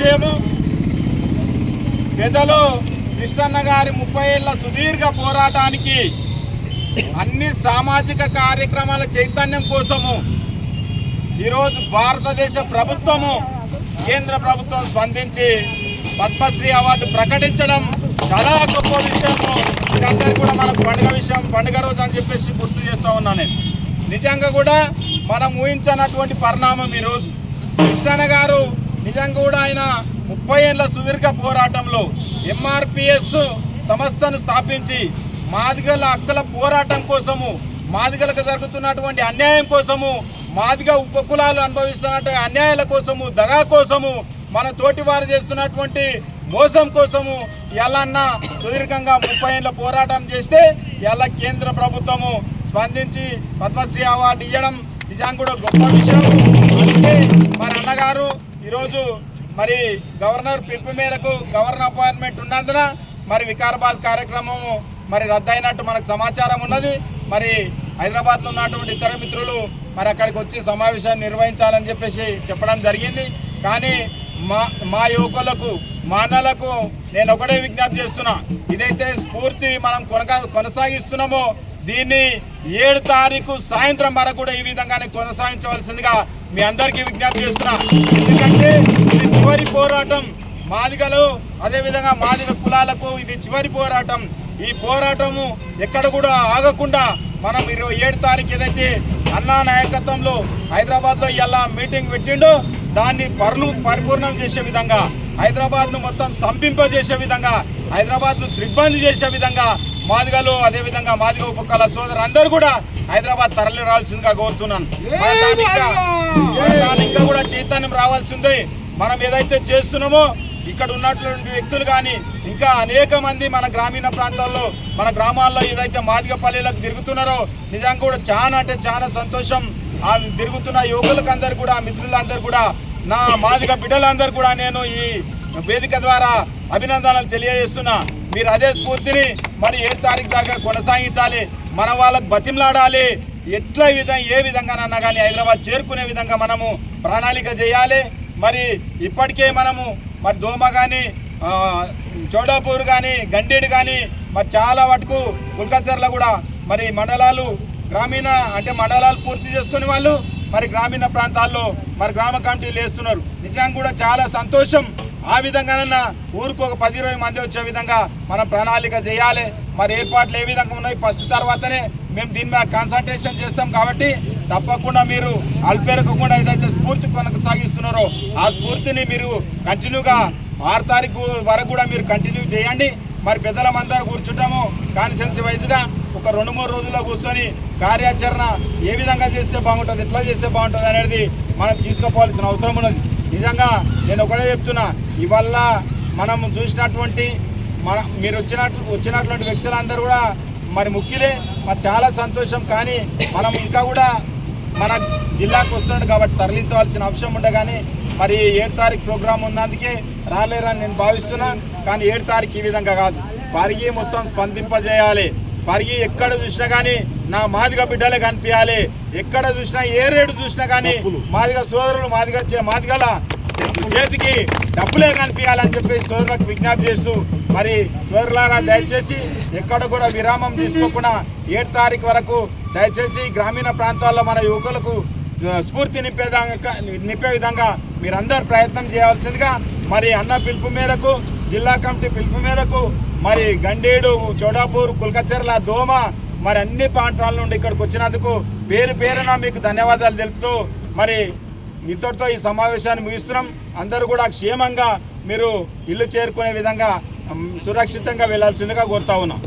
విషయము పెద్దలు కృష్ణన్న గారి ముప్పై ఏళ్ళ సుదీర్ఘ పోరాటానికి అన్ని సామాజిక కార్యక్రమాల చైతన్యం కోసము ఈరోజు భారతదేశ ప్రభుత్వము కేంద్ర ప్రభుత్వం స్పందించి పద్మశ్రీ అవార్డు ప్రకటించడం చాలా గొప్ప విషయము. ఇదంతా కూడా మనకు పండుగ విషయం పండుగ రోజు అని చెప్పేసి గుర్తు చేస్తూ ఉన్నాను నేను. నిజంగా కూడా మనం ఊహించనటువంటి పరిణామం ఈరోజు. కృష్ణన్న గారు నిజంగా కూడా ఆయన ముప్పై ఏళ్ళ సుదీర్ఘ పోరాటంలో ఎంఆర్పిఎస్ సంస్థను స్థాపించి మాదిగల హక్కుల పోరాటం కోసము మాదిగలకు జరుగుతున్నటువంటి అన్యాయం కోసము మాదిగ ఉపకులాలు అనుభవిస్తున్నటువంటి అన్యాయాల కోసము దగా కోసము మన తోటి వారు చేస్తున్నటువంటి మోసం కోసము ఎల్లన్న సుదీర్ఘంగా ముప్పై ఏళ్ళ పోరాటం చేస్తే ఎలా కేంద్ర ప్రభుత్వము స్పందించి పద్మశ్రీ అవార్డు ఇవ్వడం నిజంగా కూడా గొప్ప విషయం. అంటే మరి అన్నగారు ఈరోజు మరి గవర్నర్ పిలుపు మేరకు గవర్నర్ అపాయింట్మెంట్ ఉన్నందున మరి వికారాబాద్ కార్యక్రమము మరి రద్దయినట్టు మనకు సమాచారం ఉన్నది. మరి హైదరాబాద్లో ఉన్నటువంటి ఇతర మిత్రులు మరి అక్కడికి వచ్చి సమావేశాన్ని నిర్వహించాలని చెప్పేసి చెప్పడం జరిగింది. కానీ మా మా యువకులకు మానలకు నేను ఒకటే విజ్ఞప్తి చేస్తున్నా. ఇదైతే స్ఫూర్తి మనం కొనగా కొనసాగిస్తున్నామో దీన్ని ఏడు తారీఖు సాయంత్రం వరకు కూడా ఈ విధంగానే కొనసాగించవలసిందిగా మీ అందరికీ విజ్ఞప్తి చేస్తున్నా. ఎందుకంటే ఇది చివరి పోరాటం మాదిగలు అదేవిధంగా మాదిగ కులాలకు ఇది చివరి పోరాటం. ఈ పోరాటము ఎక్కడ కూడా ఆగకుండా మనం ఇరవై ఏడు తారీఖు ఏదైతే అన్నా నాయకత్వంలో హైదరాబాద్లో ఇలా మీటింగ్ పెట్టిండో దాన్ని పర్ను పరిపూర్ణం చేసే విధంగా హైదరాబాద్ను మొత్తం స్తంభింపజేసే విధంగా హైదరాబాద్ను దిగ్బంధి చేసే విధంగా మాదిగలు అదేవిధంగా మాదిగ ఉపకాల సోదరు అందరూ కూడా హైదరాబాద్ తరలి రావాల్సిందిగా కోరుతున్నాను. ఇంకా కూడా చైతన్యం రావాల్సింది. మనం ఏదైతే చేస్తున్నామో ఇక్కడ ఉన్నటువంటి వ్యక్తులు కానీ ఇంకా అనేక మంది మన గ్రామీణ ప్రాంతాల్లో మన గ్రామాల్లో ఏదైతే మాదిగ పల్లెలకు తిరుగుతున్నారో నిజంగా కూడా చాలా అంటే చాలా సంతోషం. ఆ తిరుగుతున్న యువకులకు అందరు కూడా మిత్రులందరూ కూడా నా మాదిగ బిడ్డలందరూ కూడా నేను ఈ వేదిక ద్వారా అభినందనలు తెలియజేస్తున్నా. మీరు అదే స్ఫూర్తిని మరి ఏడు తారీఖు దాకా కొనసాగించాలి? మన వాళ్ళకు బతిమలాడాలి. ఎట్లా విధంగా ఏ విధంగానన్నా కానీ హైదరాబాద్ చేరుకునే విధంగా మనము ప్రణాళిక చేయాలి. మరి ఇప్పటికే మనము మరి దోమ కానీ చౌడాపూర్ కానీ గండేడు కానీ మరి చాలా వరకు కుల్కచర్ల కూడా మరి మండలాలు గ్రామీణ అంటే మండలాలు పూర్తి చేసుకునే వాళ్ళు మరి గ్రామీణ ప్రాంతాల్లో మరి గ్రామ కమిటీలు వేస్తున్నారు. నిజంగా కూడా చాలా సంతోషం. ఆ విధంగానన్నా ఊరికి ఒక పది ఇరవై మంది వచ్చే విధంగా మనం ప్రణాళిక చేయాలి. మరి ఏర్పాట్లు ఏ విధంగా ఉన్నాయి? ఫస్ట్ తర్వాతనే మేము దీని మీద కన్సల్టేషన్ చేస్తాం కాబట్టి తప్పకుండా మీరు అల్పేరకుండా ఏదైతే స్ఫూర్తి కొనసాగిస్తున్నారో ఆ స్ఫూర్తిని మీరు కంటిన్యూగా ఆరు తారీఖు వరకు కూడా మీరు కంటిన్యూ చేయండి. మరి పెద్దలమందరూ కూర్చుంటాము. కాన్సెన్సీ వైజ్గా ఒక రెండు మూడు రోజుల్లో కూర్చొని కార్యాచరణ ఏ విధంగా చేస్తే బాగుంటుంది ఎట్లా చేస్తే బాగుంటుంది అనేది మనం తీసుకోవాల్సిన అవసరం ఉన్నది. నిజంగా నేను ఒకటే చెప్తున్నా ఇవల్ల మనం చూసినటువంటి మన మీరు వచ్చినట్లు వచ్చినటువంటి వ్యక్తులందరూ కూడా మరి ముఖ్యులే మరి చాలా సంతోషం. కానీ మనం ఇంకా కూడా మన జిల్లాకు వస్తున్నాడు కాబట్టి తరలించవలసిన అంశం ఉండగానే మరి ఏడు తారీఖు ప్రోగ్రాం ఉన్నందుకే రాలేరని నేను భావిస్తున్నా. కానీ ఏడు తారీఖు ఈ విధంగా కాదు. పరిగి మొత్తం స్పందింపజేయాలి. పరిగి ఎక్కడ చూసినా కానీ నా మాదిగ బిడ్డలే కనిపించాలి. ఎక్కడ చూసినా ఏ రేడు చూసినా కానీ మాదిగ సోదరులు మాదిగ మాదిగల చేతికి డబ్బులే కనిపించాలని చెప్పి సోదరులకు విజ్ఞప్తి చేస్తూ మరి సోదరులారా దయచేసి ఎక్కడ కూడా విరామం తీసుకోకుండా ఏడు తారీఖు వరకు దయచేసి గ్రామీణ ప్రాంతాల్లో మన యువకులకు స్ఫూర్తి నింపే విధంగా నింపే విధంగా మీరందరూ ప్రయత్నం చేయవలసిందిగా మరి అన్న పిలుపు మేరకు జిల్లా కమిటీ పిలుపు మేరకు మరి గండేడు చౌడాపూర్ కుల్కచర్ల దోమ మరి అన్ని ప్రాంతాల నుండి ఇక్కడికి వచ్చినందుకు పేరు పేరున మీకు ధన్యవాదాలు తెలుపుతూ మరి ఇంతటితో ఈ సమావేశాన్ని ముగిస్తున్నాం. అందరూ కూడా క్షేమంగా మీరు ఇల్లు చేరుకునే విధంగా సురక్షితంగా వెళ్ళాల్సిందిగా కోరుతా ఉన్నాం.